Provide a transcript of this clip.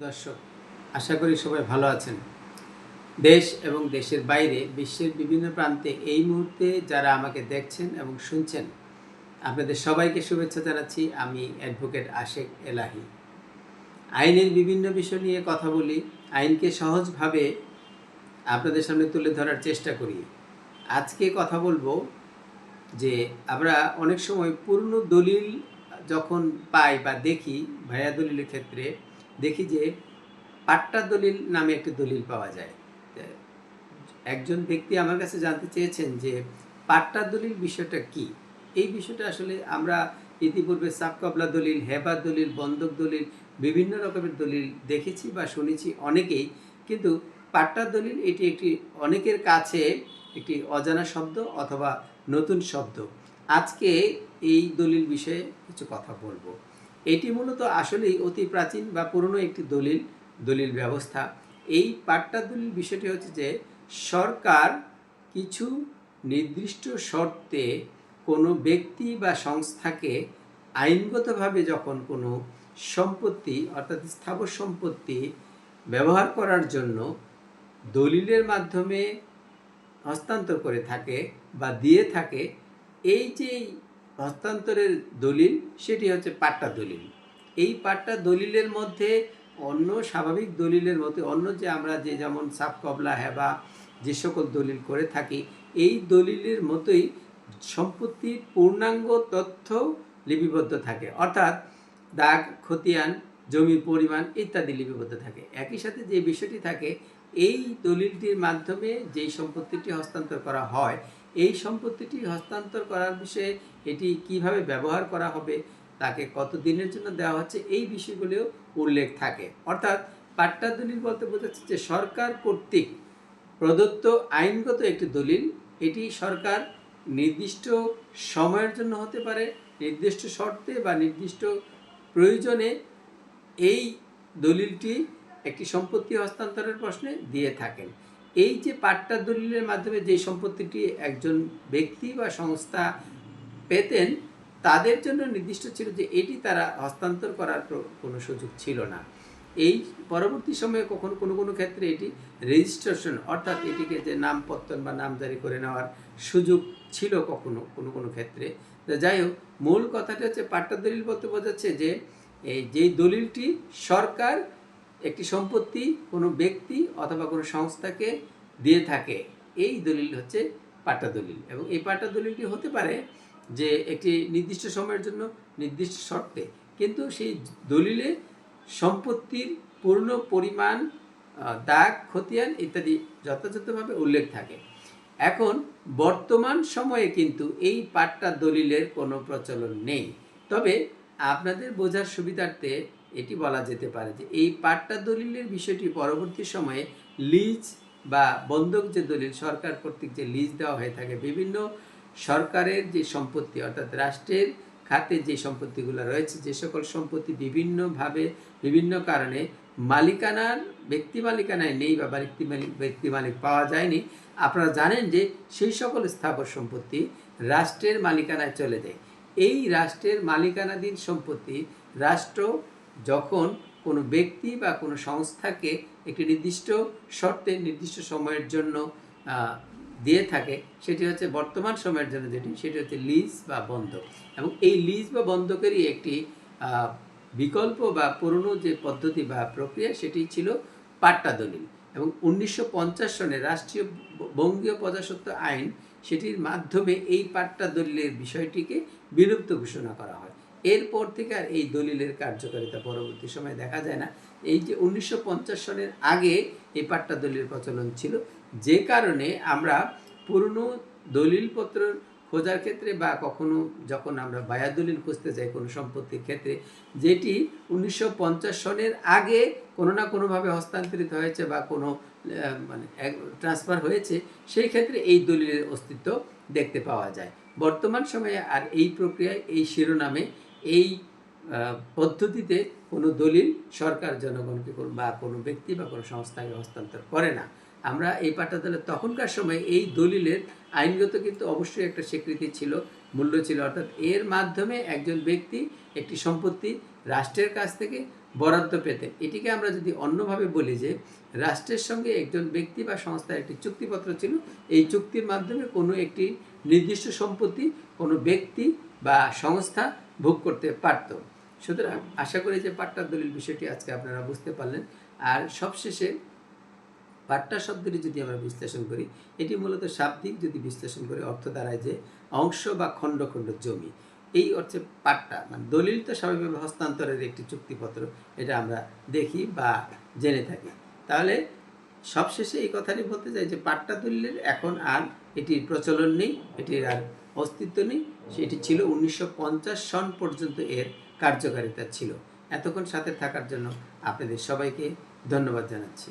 দর্শক, আশা করি সবাই ভালো আছেন। দেশ এবং দেশের বাইরে বিশ্বের বিভিন্ন প্রান্তে এই মুহূর্তে যারা আমাকে দেখছেন এবং শুনছেন, আপনাদের সবাইকে শুভেচ্ছা জানাচ্ছি। আমি অ্যাডভোকেট আশেক এলাহি। আইনের বিভিন্ন বিষয় নিয়ে কথা বলি, আইনকে সহজভাবে আপনাদের সামনে তুলে ধরার চেষ্টা করি। আজকে কথা বলব যে আমরা অনেক সময় পূর্ণ দলিল যখন পাই বা দেখি ভাইয়া দলিলের ক্ষেত্রে দেখি যে পাট্টা দলিল নামে একটি দলিল পাওয়া যায়। একজন ব্যক্তি আমার কাছে জানতে চেয়েছেন যে পাট্টা দলিল বিষয়টা কি? এই বিষয়টা আসলে আমরা ইতিপূর্বে সাবকবলা দলিল, হেবা দলিল বন্ধক দলিল, বিভিন্ন রকমের দলিল দেখেছি বা শুনেছি অনেকেই। কিন্তু পাট্টা দলিল এটি একটি অনেকের কাছে একটি অজানা শব্দ অথবা নতুন শব্দ। আজকে এই দলিল বিষয়ে কিছু কথা বলব। এটি মূলত আসলেই অতি প্রাচীন বা পুরনো একটি দলিল দলিল ব্যবস্থা। এই পাট্টা দলিল বিষয়টি হচ্ছে যে, সরকার কিছু নির্দিষ্ট শর্তে কোনো ব্যক্তি বা সংস্থাকে আইনগতভাবে যখন কোনো সম্পত্তি, অর্থাৎ স্থাবর সম্পত্তি ব্যবহার করার জন্য দলিলের মাধ্যমে হস্তান্তর করে থাকে বা দিয়ে থাকে, এই যে হস্তান্তরের দলিল, সেটি হচ্ছে পাট্টা দলিল। এই পাট্টা দলিলের মধ্যে অন্য স্বাভাবিক দলিলের মধ্যে, অন্য যে আমরা যে যেমন সাপ কবলা, হেবা, যে সকল দলিল করে থাকি, এই দলিলের মতোই সম্পত্তির পূর্ণাঙ্গ তথ্য লিপিবদ্ধ থাকে। অর্থাৎ দাগ, খতিয়ান, জমির পরিমাণ ইত্যাদি লিপিবদ্ধ থাকে। একই সাথে যে বিষয়টি থাকে এই দলিলটির মাধ্যমে যেই সম্পত্তিটি হস্তান্তর করা হয়, এই সম্পত্তিটি হস্তান্তর করার বিষয়ে এটি কীভাবে ব্যবহার করা হবে, তাকে কত দিনের জন্য দেওয়া হচ্ছে, এই বিষয়গুলিও উল্লেখ থাকে। অর্থাৎ পাট্টা দলিল বলতে বোঝাচ্ছে যে সরকার কর্তৃক প্রদত্ত আইনগত একটি দলিল, এটি সরকার নির্দিষ্ট সময়ের জন্য হতে পারে, নির্দিষ্ট শর্তে বা নির্দিষ্ট প্রয়োজনে এই দলিলটি একটি সম্পত্তি হস্তান্তরের প্রশ্নে দিয়ে থাকেন। এই যে পাট্টা দলিলের মাধ্যমে যে সম্পত্তিটি একজন ব্যক্তি বা সংস্থা পেতেন, তাদের জন্য নির্দিষ্ট ছিল যে এটি তারা হস্তান্তর করার কোনো সুযোগ ছিল না। এই পরবর্তী সময়ে কখনো কোনো কোনো ক্ষেত্রে এটি রেজিস্ট্রেশন অর্থাৎ এটিকে যে নামপত্তন বা নামজারি করে নেওয়ার সুযোগ ছিল কখনো কোনো কোনো ক্ষেত্রে। যাই হোক, মূল কথাটা হচ্ছে পাট্টা দলিল বলতে বোঝাচ্ছে যে, এই যেই দলিলটি সরকার একটি সম্পত্তি কোনো ব্যক্তি অথবা কোনো সংস্থাকে দিয়ে থাকে। এই দলিল হচ্ছে পাট্টা দলিল। এবং এই পাট্টা দলিলটি হতে পারে যে একটি নির্দিষ্ট সময়ের জন্য নির্দিষ্ট শর্তে। কিন্তু সেই দলিলে সম্পত্তির পূর্ণ পরিমাণ দাগ, খতিয়ান ইত্যাদি যথাযথভাবে উল্লেখ থাকে। এখন বর্তমান সময়ে কিন্তু এই পাট্টা দলিলের কোনো প্রচলন নেই। তবে আপনাদের বোঝার সুবিধার্থে এটি বলা যেতে পারে যে এই পাট্টা দলিলের বিষয়টি পরবর্তী সময়ে লিজ বা বন্ধক যে দলিল সরকার কর্তৃক যে লিজ দেওয়া হয়ে থাকে, বিভিন্ন সরকারের যে সম্পত্তি অর্থাৎ রাষ্ট্রের খাতে যে সম্পত্তিগুলো রয়েছে, যে সকল সম্পত্তি বিভিন্নভাবে, বিভিন্ন কারণে মালিকানার, ব্যক্তি মালিকানায় নেই বা ব্যক্তি মালিক ব্যক্তি মালিক পাওয়া যায়নি, আপনারা জানেন যে সেই সকল স্থাবর সম্পত্তি রাষ্ট্রের মালিকানায় চলে যায়। এই রাষ্ট্রের মালিকানাধীন সম্পত্তি রাষ্ট্র যখন কোনো ব্যক্তি বা কোনো সংস্থাকে একটি নির্দিষ্ট শর্তে, নির্দিষ্ট সময়ের জন্য দিয়ে থাকে, সেটি হচ্ছে বর্তমান সময়ের জন্য যেটি, সেটি হচ্ছে লিজ বা বন্ধক। এবং এই লিজ বা বন্ধকেরই একটি বিকল্প বা পুরনো যে পদ্ধতি বা প্রক্রিয়া, সেটি ছিল পাট্টা দলিল এবং উনিশশো পঞ্চাশ সনে রাষ্ট্রীয় বঙ্গীয় প্রজাস্বত্ব আইন, সেটির মাধ্যমে এই পাট্টা দলিলের বিষয়টিকে বিলুপ্ত ঘোষণা করা হয়। এরপর থেকে আর এই দলিলের কার্যকারিতা পরবর্তী সময়ে দেখা যায় না। এই যে উনিশশো পঞ্চাশ সনের আগে এই পাট্টা দলিল প্রচলন ছিল, যে কারণে আমরা পুরনো দলিলপত্র খোঁজার ক্ষেত্রে বা কখনো যখন আমরা বায়া দলিল খুঁজতে যাই কোনো সম্পত্তির ক্ষেত্রে, যেটি উনিশশো পঞ্চাশ সনের আগে কোনো না কোনোভাবে হস্তান্তরিত হয়েছে বা কোনো মানে ট্রান্সফার হয়েছে, সেই ক্ষেত্রে এই দলিলের অস্তিত্ব দেখতে পাওয়া যায়। বর্তমান সময়ে আর এই প্রক্রিয়ায় এই শিরোনামে এই পদ্ধতিতে কোনো দলিল সরকার, জনগণকে বা কোনো ব্যক্তি বা কোনো সংস্থাকে হস্তান্তর করে না। আমরা এই দলের তখনকার সময় এই দলিলের আইনগত কিন্তু অবশ্যই একটা স্বীকৃতি ছিল, মূল্য ছিল। অর্থাৎ এর মাধ্যমে একজন ব্যক্তি একটি সম্পত্তি রাষ্ট্রের কাছ থেকে বরাদ্দ পেতেন। এটিকে আমরা যদি অন্যভাবে বলি যে, রাষ্ট্রের সঙ্গে একজন ব্যক্তি বা সংস্থার একটি চুক্তিপত্র ছিল, এই চুক্তির মাধ্যমে কোনো একটি নির্দিষ্ট সম্পত্তি কোনো ব্যক্তি বা সংস্থা ভোগ করতে পারত। সুতরাং আশা করি যে পাট্টার দলিল বিষয়টি আজকে আপনারা বুঝতে পারলেন। আর সবশেষে পাট্টা শব্দটি যদি আমরা বিশ্লেষণ করি, এটি মূলত শাব্দিক যদি বিশ্লেষণ করি, অর্থ দাঁড়ায় যে অংশ বা খণ্ড খণ্ড জমি। এই অর্থে পাট্টা মানে দলিল তো স্বাভাবিকভাবে হস্তান্তরের একটি চুক্তিপত্র, এটা আমরা দেখি বা জেনে থাকি। তাহলে সবশেষে এই কথাটি বলতে চাই যে পাট্টা দলিলের, এখন আর এটির প্রচলন নেই, এটির আর অস্তিত্ব নেই। সেটি ছিল উনিশশো পঞ্চাশ সন পর্যন্ত এর কার্যকারিতা ছিল। এতক্ষণ সাথে থাকার জন্য আপনাদের সবাইকে ধন্যবাদ জানাচ্ছি।